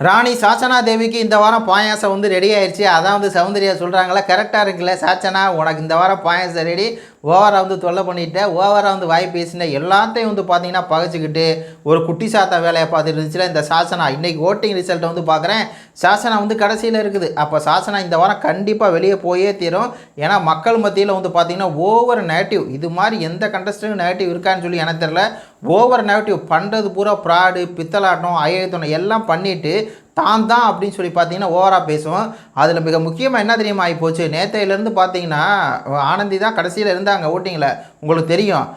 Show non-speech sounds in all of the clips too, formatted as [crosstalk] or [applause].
ராணி சாச்சனா தேவிக்கு இந்த வாரம் பாயாசம் வந்து ரெடி ஆயிடுச்சு அதான் வந்து சௌந்தர்யா சொல்கிறாங்களா கரெக்டாக இருக்குல்ல சாச்சனா? உனக்கு இந்த வாரம் பாயாசம் ரெடி ஓவராக வந்து தொல்லை பண்ணிட்டேன். ஓவராக வந்து வாய் பேசினேன் எல்லாத்தையும் வந்து பார்த்தீங்கன்னா பகைச்சிக்கிட்டு ஒரு குட்டி சாத்தா வேலையை பார்த்துட்டு இருந்துச்சுல இந்த சாசனா. இன்றைக்கி ஓட்டிங் ரிசல்ட்டை வந்து பார்க்குறேன் சாசனா வந்து கடைசியில் இருக்குது. அப்போ சாசனா இந்த வாரம் கண்டிப்பாக வெளியே போயே தீரும். ஏன்னா மக்கள் மத்தியில் வந்து பார்த்தீங்கன்னா ஓவர் நெகட்டிவ் இது மாதிரி எந்த கண்டஸ்டன்ட் நெகட்டிவ் இருக்கான்னு சொல்லி எனக்கு தெரில ஓவர் நெகட்டிவ் பண்ணுறது பூரா ப்ராடு பித்தலாட்டம் ஐயத்தனம் எல்லாம் பண்ணிவிட்டு தான் தான் அப்படின்னு சொல்லி பார்த்தீங்கன்னா ஓவராக பேசுவோம். அதில் மிக முக்கியமாக என்ன தெரியுமா ஆகிப்போச்சு நேத்தையிலேருந்து பார்த்தீங்கன்னா ஆனந்தி தான் கடைசியில் இருந்தாங்க ஓட்டிங்கில் உங்களுக்கு தெரியும்.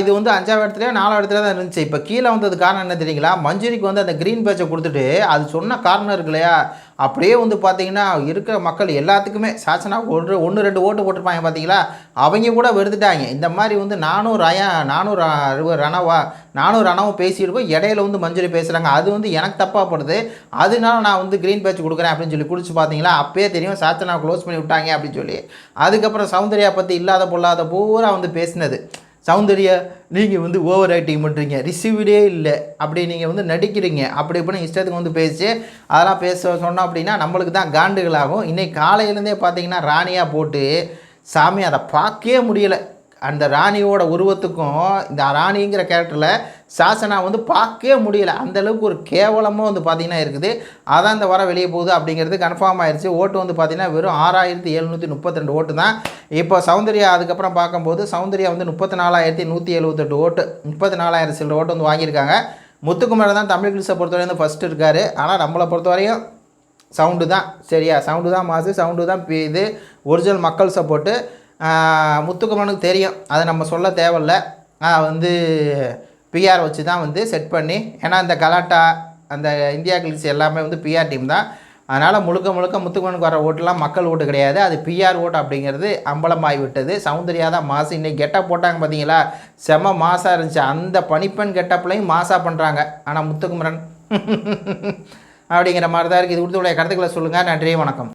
இது வந்து அஞ்சாவது இடத்துல நாலாவது இடத்துல தான் இருந்துச்சு. இப்போ கீழே வந்தது காரணம் என்ன தெரியுங்களா? மஞ்சுரிக்கு வந்து அந்த க்ரீன் பேட்சை கொடுத்துட்டு அது சொன்ன காரணம் இருக்கு இல்லையா? அப்படியே வந்து பார்த்திங்கன்னா இருக்கிற மக்கள் எல்லாத்துக்குமே சாசனா ஒரு ஒன்று ரெண்டு ஓட்டு போட்டிருப்பாங்க பார்த்தீங்களா? அவங்க கூட வெறுத்துட்டாங்க. இந்த மாதிரி வந்து நானும் ரயா நானும் ர- ரணவா நானும் ரணவும் பேசியிருக்கோம். இடையில வந்து மஞ்சுரி பேசுகிறாங்க அது வந்து எனக்கு தப்பாக படுது. அதனால நான் வந்து க்ரீன் பேட்ச் கொடுக்குறேன் அப்படின்னு சொல்லி குடிச்சு பார்த்தீங்களா? அப்பயே தெரியும் சாச்சனா க்ளோஸ் பண்ணி விட்டாங்க அப்படின்னு சொல்லி. அதுக்கப்புறம் சௌந்தர்யா பற்றி இல்லாத பொல்லாத பூரா வந்து பேசினது. சௌந்தர்யா நீங்கள் வந்து ஓவர் ஆக்டிங் பண்ணுறீங்க ரிசீவ்டே இல்லை. அப்படி நீங்கள் வந்து நடிக்கிறீங்க. அப்படி இப்படின்னு இஷ்டத்துக்கு வந்து பேசி அதெல்லாம் பேச சொன்னோம் அப்படின்னா நம்மளுக்கு தான் காண்டுகளாகும். இன்றைக்கி காலையிலேருந்தே பார்த்தீங்கன்னா ராணியாக போட்டு சாமி அதை பார்க்கவே முடியலை. அந்த ராணியோட உருவத்துக்கும் இந்த ராணிங்கிற கேரக்டரில் சாசனா வந்து பார்க்கவே முடியல. அந்தளவுக்கு ஒரு கேவலமாக வந்து பார்த்திங்கன்னா இருக்குது. அதான் இந்த வாரம் வெளியே போகுது அப்படிங்கிறது கன்ஃபார்ம் ஆயிடுச்சு ஓட்டு வந்து பார்த்திங்கன்னா வெறும் ஆறாயிரத்தி எழுநூற்றி முப்பத்தி ரெண்டு ஓட்டு தான். இப்போ சௌந்தர்யா அதுக்கப்புறம் பார்க்கும்போது சௌந்தர்யா வந்து முப்பத்தி நாலாயிரத்தி நூற்றி எழுபத்தெட்டு ஓட்டு முப்பத்தி நாலாயிரம் சில்லற ஓட்டு வந்து வாங்கியிருக்காங்க. முத்துக்குமார் தான் தமிழ் கிளிஸை பொறுத்தவரையும் வந்து ஃபஸ்ட்டு இருக்கார். ஆனால் நம்மளை பொறுத்தவரையும் சவுண்டு தான். சரியா? சவுண்டு தான் மாசு சவுண்டு தான் இது. ஒரிஜினல் மக்கள் சப்போர்ட்டு முத்துக்குமரனுக்கு தெரியும். அதை நம்ம சொல்ல தேவையில்ல. வந்து பிஆர் வச்சு தான் வந்து செட் பண்ணி ஏன்னா இந்த கலாட்டா அந்த இந்தியா கிளிஸ் எல்லாமே வந்து பிஆர் டீம் தான். அதனால் முழுக்க முழுக்க முத்துக்குமனுக்கு வர ஓட்டுலாம் மக்கள் ஓட்டு கிடையாது. அது பிஆர் ஓட்டு அப்படிங்கிறது அம்பலமாகி விட்டது. சௌந்தர்யா தான் மாசு. இன்றைக்கி கெட்டப் போட்டாங்க பார்த்தீங்களா செம மாசாக இருந்துச்சு. அந்த பனிப்பெண் கெட்டப்லையும் மாசாக பண்ணுறாங்க ஆனால் முத்துக்குமரன் [laughs] அப்படிங்கிற மாதிரி தான் இருக்குது இது கொடுத்துடைய கருத்துக்களை சொல்லுங்கள் நன்றி வணக்கம்.